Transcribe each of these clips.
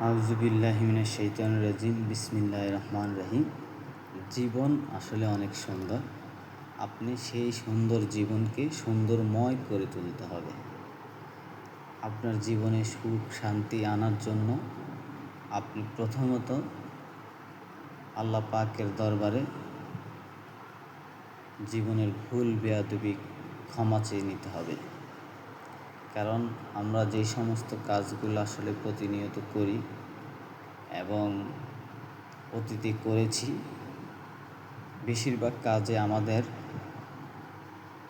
আউজুবিল্লাহিমিনা শৈতান রাজিম বিসমিল্লাহ রহমান রহিম। জীবন আসলে অনেক সুন্দর। আপনি সেই সুন্দর জীবনকে সুন্দরময় করে তুলতে হবে। আপনার জীবনে সুখ, শান্তি আনার জন্য আপনি প্রথমত আল্লাহ পাকের দরবারে জীবনের ভুল, বেয়াদবি ক্ষমা চেয়ে নিতে হবে। কারণ আমরা যে সমস্ত কাজগুলো আসলে প্রতিনিয়ত করি এবং অতীতে করেছি, বেশিরভাগ কাজে আমাদের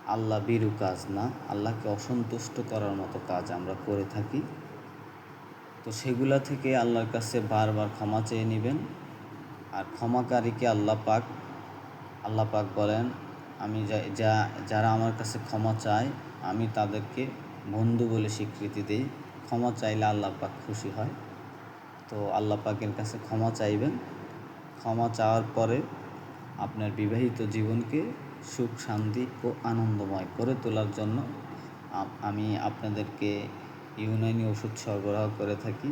আল্লাহ বিরু কাজ না, আল্লাহকে অসন্তুষ্ট করার মতো কাজ আমরা করে থাকি। তো সেগুলা থেকে আল্লাহর কাছে বারবার ক্ষমা চেয়ে নেবেন। আর ক্ষমাকারীকে আল্লাহ পাক আল্লাহ পাক বলেন, আমি যা, যারা আমার কাছে ক্ষমা চায়, আমি তাদেরকে বন্ধু বলে স্বীকৃতি দিই, ক্ষমা চাইলে আল্লাহ পাক খুশি হয়। তো আল্লাহ পাকের কাছে ক্ষমা চাইবেন। ক্ষমা চাওয়ার পরে আপনার বিবাহিত জীবনকে সুখ, শান্তি ও আনন্দময় করে তোলার জন্য আমি আপনাদেরকে ইউনানি ওষুধ সরবরাহ করে থাকি।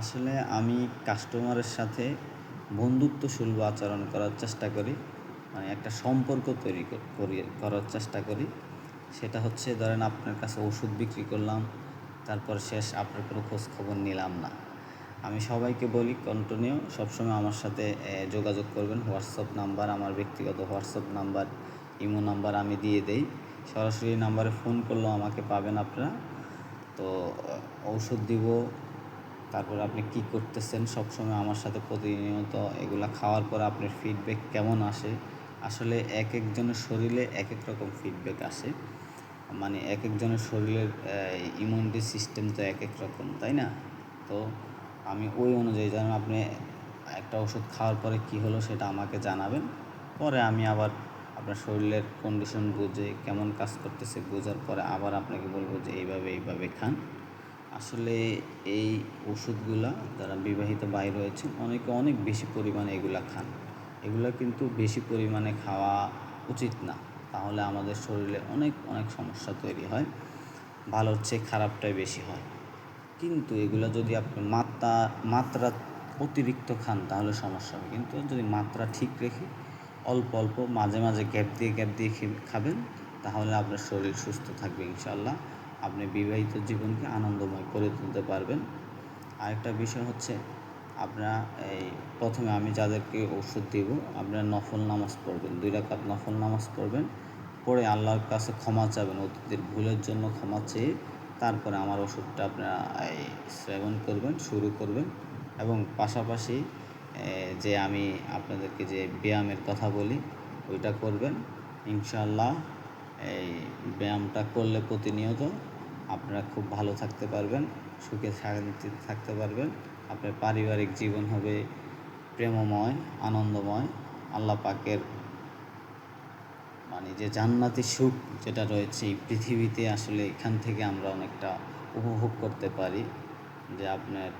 আসলে আমি কাস্টমারের সাথে বন্ধুত্ব সুলভ আচরণ করার চেষ্টা করি মানে একটা সম্পর্ক তৈরি করি করার চেষ্টা করি। সেটা হচ্ছে, ধরেন আপনার কাছে ওষুধ বিক্রি করলাম, তারপর শেষ আপনার কোনো খোঁজ খবর নিলাম না। আমি সবাইকে বলি কন্টিনিউ সবসময় আমার সাথে যোগাযোগ করবেন। হোয়াটসঅ্যাপ নাম্বার, আমার ব্যক্তিগত হোয়াটসঅ্যাপ নাম্বার, ইমো নাম্বার আমি দিয়ে দেই। সরাসরি নাম্বারে ফোন করলেও আমাকে পাবেন আপনারা। তো ঔষধ দিব, তারপর আপনি কি করতেছেন? সবসময় আমার সাথে প্রতিনিয়ত এগুলা খাওয়ার পর আপনার ফিডব্যাক কেমন আসে? আসলে এক একজনের শরীরে এক এক রকম ফিডব্যাক আসে। মানে এক একজনের শরীরের ইমিউনিটি সিস্টেম তো এক এক রকম তাই না? তো আমি ওই অনুযায়ী যেন আপনি একটা ওষুধ খাওয়ার পরে কি হলো সেটা আমাকে জানাবেন। পরে আমি আবার আপনার শরীরের কন্ডিশন বুঝে, কেমন কাজ করতেছে বোঝার পরে আবার আপনাকে বলব যে এইভাবে এইভাবে খান। আসলে এই ওষুধগুলা যারা বিবাহিত বাইর হয়েছে অনেকে অনেক বেশি পরিমাণে এগুলা খান। এগুলো কিন্তু বেশি পরিমাণে খাওয়া উচিত না। তাহলে আমাদের শরীরে অনেক অনেক সমস্যা তৈরি হয়। ভালো হচ্ছে, খারাপটাই বেশি হয়। কিন্তু এগুলো যদি আপনি মাত্রা মাত্রা অতিরিক্ত খান, তাহলে সমস্যা হবে। কিন্তু যদি মাত্রা ঠিক রেখে অল্প অল্প, মাঝে মাঝে গ্যাপ দিয়ে গ্যাপ দিয়ে খাবেন, তাহলে আপনার শরীর সুস্থ থাকবে ইনশাল্লাহ আপনি বিবাহিত জীবনকে আনন্দময় করে তুলতে পারবেন। আরেকটা বিষয় হচ্ছে আপনারা এই প্রথমে আমি যাদেরকে ওষুধ দেব, আপনারা নফল নামাজ পড়বেন, দুই রাকাত নফল নামাজ পড়বেন, পড়ে আল্লাহর কাছে ক্ষমা চাবেন, অতীতের ভুলের জন্য ক্ষমা চেয়ে তারপরে আমার ওষুধটা আপনারা এই সেবন করবেন, শুরু করবেন এবং পাশাপাশি যে আমি আপনাদেরকে যে ব্যায়ামের কথা বলি, ওইটা করবেন। ইনশাল্লাহ এই ব্যায়ামটা করলে প্রতিনিয়ত আপনারা খুব ভালো থাকতে পারবেন, সুখে শান্তিতে থাকতে পারবেন। আপনার পারিবারিক জীবন হবে প্রেমময়, আনন্দময়। আল্লাহ পাকের মানে যে জান্নাতি সুখ যেটা রয়েছে এই পৃথিবীতে আসলে এখান থেকে আমরা অনেকটা উপভোগ করতে পারি। যে আপনার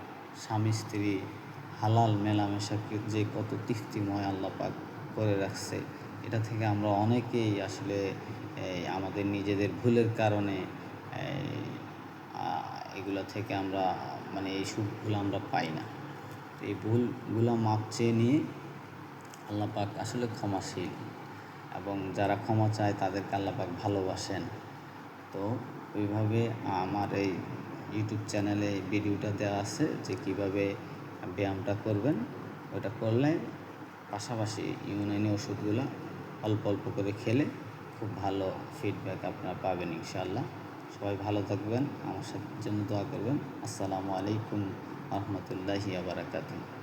স্বামী, স্ত্রী, হালাল মেলামেশাকে যে কত তৃপ্তিময় আল্লাহ পাক করে রাখছে, এটা থেকে আমরা অনেকেই আসলে আমাদের নিজেদের ভুলের কারণে এগুলো থেকে আমরা মানে এই সুখগুলো আমরা পাই না। এই ভুলগুলো মাপ চেয়ে নিয়ে আল্লাহ পাক আসলে ক্ষমাশীল। এবং যারা ক্ষমা চায় তাদেরকে আল্লাপাক ভালোবাসেন। তো ওইভাবে আমার এই ইউটিউব চ্যানেলে ভিডিওটা দেওয়া আছে যে কীভাবে ব্যায়ামটা করবেন। ওটা করলে পাশাপাশি ইউনানি ওষুধগুলো অল্প অল্প করে খেলে খুব ভালো ফিডব্যাক আপনারা পাবেন ইনশাআল্লাহ। সবাই ভালো থাকবেন আমার সাথে জন্য দোয়া করবেন। আসসালামু আলাইকুম রহমতুল্লাহি আবরাকাতুহ।